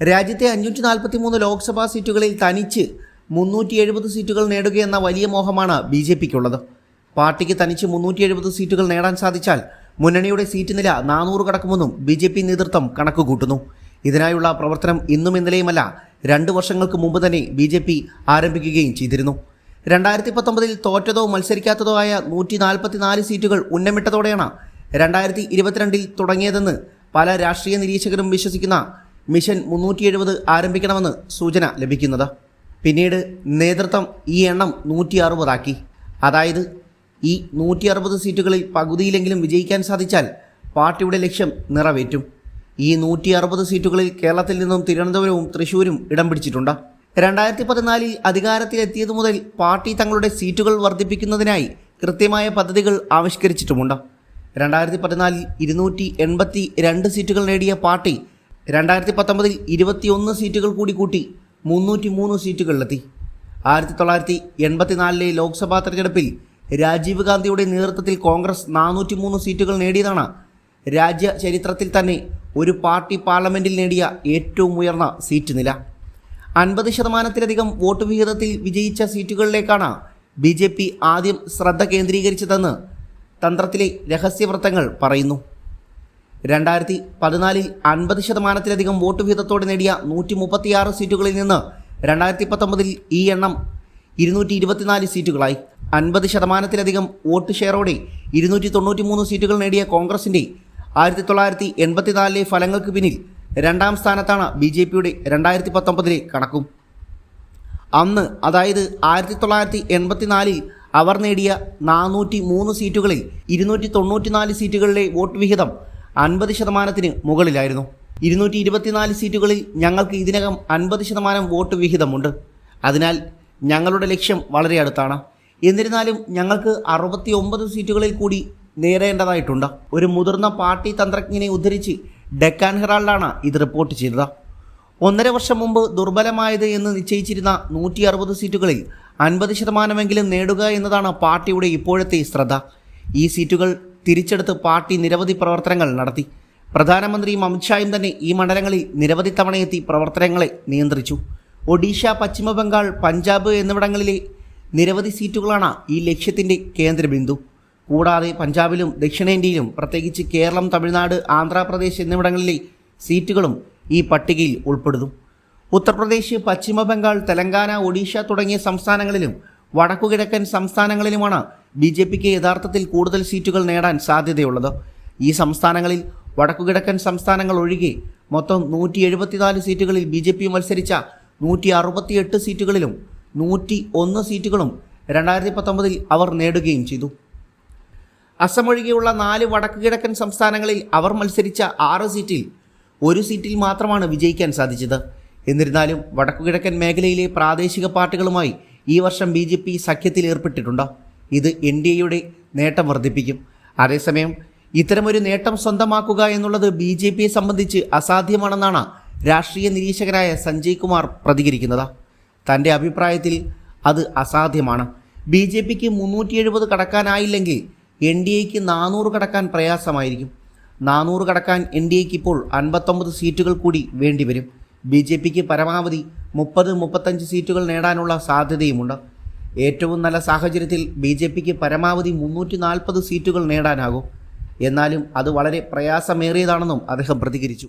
രാജ്യത്തെ അഞ്ഞൂറ്റി നാൽപ്പത്തി മൂന്ന് ലോക്സഭാ സീറ്റുകളിൽ തനിച്ച് മുന്നൂറ്റി എഴുപത് സീറ്റുകൾ നേടുകയെന്ന വലിയ മോഹമാണ് ബി ജെ പിക്കുള്ളത്. പാർട്ടിക്ക് തനിച്ച് മുന്നൂറ്റി എഴുപത് സീറ്റുകൾ നേടാൻ സാധിച്ചാൽ മുന്നണിയുടെ സീറ്റ് നില നാനൂറ് കടക്കുമെന്നും ബി ജെ പി നേതൃത്വം കണക്കുകൂട്ടുന്നു. ഇതിനായുള്ള പ്രവർത്തനം ഇന്നും ഇന്നലെയുമല്ല രണ്ട് വർഷങ്ങൾക്ക് മുമ്പ് തന്നെ ബി ജെ പി ആരംഭിക്കുകയും ചെയ്തിരുന്നു. രണ്ടായിരത്തി പത്തൊമ്പതിൽ തോറ്റതോ മത്സരിക്കാത്തതോ ആയ നൂറ്റി നാൽപ്പത്തിനാല് സീറ്റുകൾ ഉന്നമിട്ടതോടെയാണ് രണ്ടായിരത്തി ഇരുപത്തിരണ്ടിൽ തുടങ്ങിയതെന്ന് പല രാഷ്ട്രീയ നിരീക്ഷകരും വിശ്വസിക്കുന്ന മിഷൻ മുന്നൂറ്റി എഴുപത് ആരംഭിക്കണമെന്ന് സൂചന ലഭിക്കുന്നത്. പിന്നീട് നേതൃത്വം ഈ എണ്ണം നൂറ്റി അറുപതാക്കി അതായത് ഈ നൂറ്റി അറുപത് സീറ്റുകളിൽ പകുതിയിലെങ്കിലും വിജയിക്കാൻ സാധിച്ചാൽ പാർട്ടിയുടെ ലക്ഷ്യം നിറവേറ്റും. ഈ നൂറ്റി അറുപത് സീറ്റുകളിൽ കേരളത്തിൽ നിന്നും തിരുവനന്തപുരവും തൃശൂരും ഇടം പിടിച്ചിട്ടുണ്ട്. രണ്ടായിരത്തി പതിനാലിൽ അധികാരത്തിലെത്തിയതു മുതൽ പാർട്ടി തങ്ങളുടെ സീറ്റുകൾ വർദ്ധിപ്പിക്കുന്നതിനായി കൃത്യമായ പദ്ധതികൾ ആവിഷ്കരിച്ചിട്ടുമുണ്ട്. രണ്ടായിരത്തി പതിനാലിൽ ഇരുന്നൂറ്റി എൺപത്തി രണ്ട് സീറ്റുകൾ നേടിയ പാർട്ടി രണ്ടായിരത്തി പത്തൊമ്പതിൽ ഇരുപത്തിയൊന്ന് സീറ്റുകൾ കൂടി കൂട്ടി മുന്നൂറ്റി മൂന്ന് സീറ്റുകളിലെത്തി. ആയിരത്തി തൊള്ളായിരത്തി എൺപത്തിനാലിലെ ലോക്സഭാ തെരഞ്ഞെടുപ്പിൽ രാജീവ് ഗാന്ധിയുടെ നേതൃത്വത്തിൽ കോൺഗ്രസ് നാനൂറ്റി മൂന്ന് സീറ്റുകൾ നേടിയതാണ്. രാജ്യ ചരിത്രത്തിൽ തന്നെ ഒരു പാർട്ടി പാർലമെന്റിൽ നേടിയ ഏറ്റവും ഉയർന്ന സീറ്റ് നില. അൻപത് ശതമാനത്തിലധികം വോട്ട് വിഹിതത്തിൽ വിജയിച്ച സീറ്റുകളിലേക്കാണ് ബി ജെ പി ആദ്യം ശ്രദ്ധ കേന്ദ്രീകരിച്ചതെന്ന് തന്ത്രത്തിലെ രഹസ്യവൃത്തങ്ങൾ പറയുന്നു. രണ്ടായിരത്തി പതിനാലിൽ അൻപത് ശതമാനത്തിലധികം വോട്ട് വിഹിതത്തോടെ നേടിയ നൂറ്റി മുപ്പത്തിയാറ് സീറ്റുകളിൽ നിന്ന് രണ്ടായിരത്തി പത്തൊമ്പതിൽ ഈ എണ്ണം ഇരുന്നൂറ്റി ഇരുപത്തിനാല് സീറ്റുകളായി. അൻപത് ശതമാനത്തിലധികം വോട്ട് ഷെയറോടെ ഇരുന്നൂറ്റി തൊണ്ണൂറ്റി മൂന്ന് സീറ്റുകൾ നേടിയ കോൺഗ്രസിന്റെ ആയിരത്തി തൊള്ളായിരത്തി എൺപത്തിനാലിലെ ഫലങ്ങൾക്ക് പിന്നിൽ രണ്ടാം സ്ഥാനത്താണ് ബി ജെ പിയുടെ രണ്ടായിരത്തി പത്തൊമ്പതിലെ കണക്കും. അന്ന് അതായത് ആയിരത്തി തൊള്ളായിരത്തി എൺപത്തിനാലിൽ അവർ നേടിയ നാനൂറ്റി മൂന്ന് സീറ്റുകളിൽ ഇരുന്നൂറ്റി തൊണ്ണൂറ്റിനാല് സീറ്റുകളിലെ വോട്ട് വിഹിതം അൻപത് ശതമാനത്തിന് മുകളിലായിരുന്നു. ഇരുന്നൂറ്റി ഇരുപത്തിനാല് സീറ്റുകളിൽ ഞങ്ങൾക്ക് ഇതിനകം അൻപത് ശതമാനം വോട്ട് വിഹിതമുണ്ട്. അതിനാൽ ഞങ്ങളുടെ ലക്ഷ്യം വളരെ അടുത്താണ്. എന്നിരുന്നാലും ഞങ്ങൾക്ക് അറുപത്തി ഒമ്പത് സീറ്റുകളിൽ കൂടി നേടേണ്ടതായിട്ടുണ്ട് ഒരു മുതിർന്ന പാർട്ടി തന്ത്രജ്ഞനെ ഉദ്ധരിച്ച് ഡെക്കാൻ ഹെറാൾഡാണ് ഇത് റിപ്പോർട്ട് ചെയ്തത്. ഒന്നര വർഷം മുമ്പ് ദുർബലമായത് എന്ന് നിശ്ചയിച്ചിരുന്ന നൂറ്റി അറുപത് സീറ്റുകളിൽ അൻപത് ശതമാനമെങ്കിലും നേടുക എന്നതാണ് പാർട്ടിയുടെ ഇപ്പോഴത്തെ ശ്രദ്ധ. ഈ സീറ്റുകൾ തിരിച്ചെടുത്ത് പാർട്ടി നിരവധി പ്രവർത്തനങ്ങൾ നടത്തി. പ്രധാനമന്ത്രിയും അമിത്ഷായും തന്നെ ഈ മണ്ഡലങ്ങളിൽ നിരവധി തവണയെത്തി പ്രവർത്തനങ്ങളെ നിയന്ത്രിച്ചു. ഒഡീഷ പശ്ചിമ ബംഗാൾ പഞ്ചാബ് എന്നിവിടങ്ങളിലെ നിരവധി സീറ്റുകളാണ് ഈ ലക്ഷ്യത്തിന്റെ കേന്ദ്രബിന്ദു. കൂടാതെ പഞ്ചാബിലും ദക്ഷിണേന്ത്യയിലും പ്രത്യേകിച്ച് കേരളം തമിഴ്നാട് ആന്ധ്രാപ്രദേശ് എന്നിവിടങ്ങളിലെ സീറ്റുകളും ഈ പട്ടികയിൽ ഉൾപ്പെടുന്നു. ഉത്തർപ്രദേശ് പശ്ചിമ ബംഗാൾ തെലങ്കാന ഒഡീഷ തുടങ്ങിയ സംസ്ഥാനങ്ങളിലും വടക്കുകിഴക്കൻ സംസ്ഥാനങ്ങളിലുമാണ് ബി ജെ പിക്ക് യഥാർത്ഥത്തിൽ കൂടുതൽ സീറ്റുകൾ നേടാൻ സാധ്യതയുള്ളത്. ഈ സംസ്ഥാനങ്ങളിൽ വടക്കുകിഴക്കൻ സംസ്ഥാനങ്ങൾ ഒഴികെ മൊത്തം നൂറ്റി എഴുപത്തിനാല് സീറ്റുകളിൽ ബി ജെ പി മത്സരിച്ച നൂറ്റി അറുപത്തിയെട്ട് സീറ്റുകളിലും നൂറ്റി ഒന്ന് സീറ്റുകളും രണ്ടായിരത്തി പത്തൊമ്പതിൽ അവർ നേടുകയും ചെയ്തു. അസം ഒഴികെയുള്ള നാല് വടക്കുകിഴക്കൻ സംസ്ഥാനങ്ങളിൽ അവർ മത്സരിച്ച ആറ് സീറ്റിൽ ഒരു സീറ്റിൽ മാത്രമാണ് വിജയിക്കാൻ സാധിച്ചത്. എന്നിരുന്നാലും വടക്കു കിഴക്കൻ മേഖലയിലെ പ്രാദേശിക പാർട്ടികളുമായി ഈ വർഷം ബി സഖ്യത്തിൽ ഏർപ്പെട്ടിട്ടുണ്ട്. ഇത് എയുടെ നേട്ടം വർദ്ധിപ്പിക്കും. അതേസമയം ഇത്തരമൊരു നേട്ടം സ്വന്തമാക്കുക എന്നുള്ളത് ബി ജെ പിയെ സംബന്ധിച്ച് അസാധ്യമാണെന്നാണ് രാഷ്ട്രീയ നിരീക്ഷകനായ സഞ്ജയ് കുമാർ പ്രതികരിക്കുന്നത്. തന്റെ അഭിപ്രായത്തിൽ അത് അസാധ്യമാണ്. ബി ജെ പിക്ക് മുന്നൂറ്റി എഴുപത് കടക്കാനായില്ലെങ്കിൽ എൻ ഡി എക്ക് നാനൂറ് കടക്കാൻ പ്രയാസമായിരിക്കും. നാനൂറ് കടക്കാൻ എൻ ഡി എക്ക് ഇപ്പോൾ അൻപത്തൊമ്പത് സീറ്റുകൾ കൂടി വേണ്ടിവരും. ബി ജെ പിക്ക് പരമാവധി മുപ്പത് മുപ്പത്തഞ്ച് സീറ്റുകൾ നേടാനുള്ള സാധ്യതയുമുണ്ട്. ഏറ്റവും നല്ല സാഹചര്യത്തിൽ ബി ജെ പിക്ക് പരമാവധി മുന്നൂറ്റി നാൽപ്പത് സീറ്റുകൾ നേടാനാകും. എന്നാലും അത് വളരെ പ്രയാസമേറിയതാണെന്നും അദ്ദേഹം പ്രതികരിച്ചു.